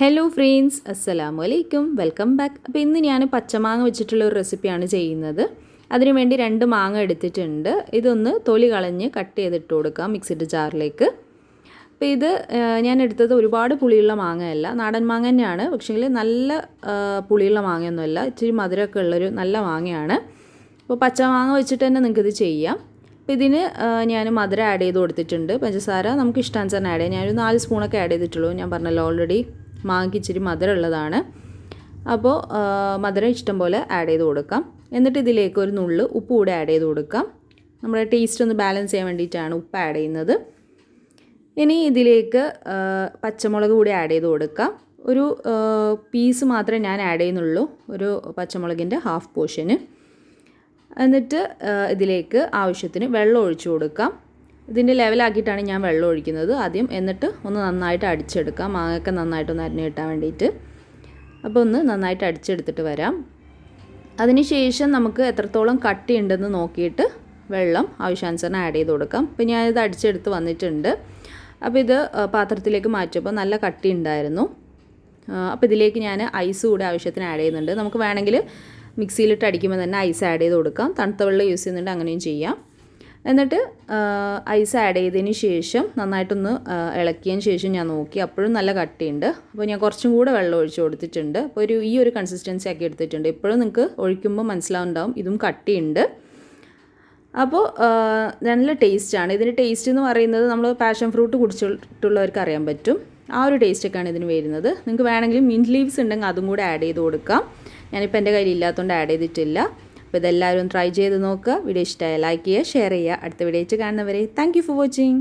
Hello friends അസ്സലാമു അലൈക്കും welcome back അപ്പോൾ ഇന്ന് ഞാൻ പച്ചമാങ്ങ വെച്ചിട്ടുള്ള ഒരു റെസിപ്പിയാണ് ചെയ്യുന്നത്. അതിനു വേണ്ടി രണ്ട് മാങ്ങ എടുത്തിട്ടുണ്ട്. ഇതൊന്ന് തൊലി കളഞ്ഞ് കട്ട് ചെയ്തിട്ട് കൊടുക്കാം മിക്സിഡ് ജാറിലേക്ക് അപ്പോൾ ഇത് ഞാൻ എടുത്തത് ഒരുപാട് പുളിയുള്ള മാങ്ങയല്ല. നാടൻ മാങ്ങ തന്നെയാണ്. പക്ഷേങ്കിൽ നല്ല പുളിയുള്ള മാങ്ങയൊന്നുമല്ല. ഇച്ചിരി മധുരമൊക്കെ ഉള്ളൊരു നല്ല മാങ്ങയാണ്. അപ്പോൾ പച്ചമാങ്ങ വെച്ചിട്ട് തന്നെ നിങ്ങൾക്കിത് ചെയ്യാം. അപ്പോൾ ഇതിന് ഞാൻ മധുരം ആഡ് ചെയ്ത് കൊടുത്തിട്ടുണ്ട്. പഞ്ചസാര നമുക്ക് ഇഷ്ടാനുസരണം ആഡ് ചെയ്യാം. ഞാനൊരു നാല് സ്പൂണൊക്കെ ആഡ് ചെയ്തിട്ടുള്ളൂ. ഞാൻ പറഞ്ഞല്ലോ ഓൾറെഡി മാങ്ങയ്ക്ക് ഇച്ചിരി മധുരം ഉള്ളതാണ് അപ്പോൾ മധുരം ഇഷ്ടം പോലെ ആഡ് ചെയ്ത് കൊടുക്കാം. എന്നിട്ട് ഇതിലേക്ക് ഒരു നുള്ള് ഉപ്പ് കൂടെ ആഡ് ചെയ്ത് കൊടുക്കാം. നമ്മുടെ ടേസ്റ്റ് ഒന്ന് ബാലൻസ് ചെയ്യാൻ വേണ്ടിയിട്ടാണ് ഉപ്പ് ആഡ് ചെയ്യുന്നത്. ഇനി ഇതിലേക്ക് പച്ചമുളക് കൂടി ആഡ് ചെയ്ത് കൊടുക്കാം. ഒരു പീസ് മാത്രമേ ഞാൻ ആഡ് ചെയ്യുന്നുള്ളൂ. ഒരു പച്ചമുളകിന്റെ ഹാഫ് പോർഷന് എന്നിട്ട് ഇതിലേക്ക് ആവശ്യത്തിന് വെള്ളം ഒഴിച്ചു കൊടുക്കാം. ഇതിന്റെ ലെവലാക്കിയിട്ടാണ് ഞാൻ വെള്ളം ഒഴിക്കുന്നത് ആദ്യം. എന്നിട്ട് ഒന്ന് നന്നായിട്ട് അടിച്ചെടുക്കാം. മാങ്ങയൊക്കെ നന്നായിട്ടൊന്ന് അരിഞ്ഞ് കിട്ടാൻ വേണ്ടിയിട്ട്. അപ്പോൾ ഒന്ന് നന്നായിട്ട് അടിച്ചെടുത്തിട്ട് വരാം. അതിനുശേഷം നമുക്ക് എത്രത്തോളം കട്ടി ഉണ്ടെന്ന് നോക്കിയിട്ട് വെള്ളം ആവശ്യാനുസരണം ആഡ് ചെയ്ത് കൊടുക്കാം. ഇപ്പം ഞാനിത് അടിച്ചെടുത്ത് വന്നിട്ടുണ്ട്. അപ്പോൾ ഇത് പാത്രത്തിലേക്ക് മാറ്റിയപ്പോൾ നല്ല കട്ടി ഉണ്ടായിരുന്നു അപ്പോൾ ഇതിലേക്ക് ഞാൻ ഐസ് കൂടെ ആവശ്യത്തിന് ആഡ് ചെയ്യുന്നുണ്ട്. നമുക്ക് വേണമെങ്കിൽ മിക്സിയിലിട്ട് അടിക്കുമ്പോൾ തന്നെ ഐസ് ആഡ് ചെയ്ത് കൊടുക്കാം. തണുത്ത വെള്ളം യൂസ് ചെയ്യുന്നുണ്ട് അങ്ങനെയും ചെയ്യാം. എന്നിട്ട് ഐസ് ആഡ് ചെയ്തതിന് ശേഷം നന്നായിട്ടൊന്ന് ഇളക്കിയതിന് ശേഷം ഞാൻ നോക്കി. അപ്പോഴും നല്ല കട്ടിയുണ്ട്. അപ്പോൾ ഞാൻ കുറച്ചും കൂടെ വെള്ളം ഒഴിച്ച് കൊടുത്തിട്ടുണ്ട്. അപ്പോൾ ഒരു ഈ ഒരു കൺസിസ്റ്റൻസി ആക്കി എടുത്തിട്ടുണ്ട്. ഇപ്പോഴും നിങ്ങൾക്ക് ഒഴിക്കുമ്പോൾ മനസ്സിലാവുണ്ടാവും ഇതും കട്ടിയുണ്ട്. അപ്പോൾ നല്ല ടേസ്റ്റാണ് ഇതിന്റെ ടേസ്റ്റ് എന്ന് പറയുന്നത് നമ്മൾ പാഷൻ ഫ്രൂട്ട് കുടിച്ചിട്ടുള്ളവർക്ക് അറിയാൻ പറ്റും. ആ ഒരു ടേസ്റ്റൊക്കെയാണ് ഇതിന് വരുന്നത്. നിങ്ങൾക്ക് വേണമെങ്കിൽ മിന്റ് ലീവ്സ് ഉണ്ടെങ്കിൽ അതും കൂടെ ആഡ് ചെയ്ത് കൊടുക്കാം. ഞാനിപ്പോൾ എന്റെ കയ്യിൽ ഇല്ലാത്തതുകൊണ്ട് ആഡ് ചെയ്തിട്ടില്ല. അപ്പോൾ ഇതെല്ലാവരും ട്രൈ ചെയ്ത് നോക്കുക. വീഡിയോ ഇഷ്ടമായ ലൈക്ക് ചെയ്യുക ഷെയർ ചെയ്യുക. അടുത്ത വീഡിയോ കാണുന്നവരെ താങ്ക് ഫോർ വാച്ചിങ്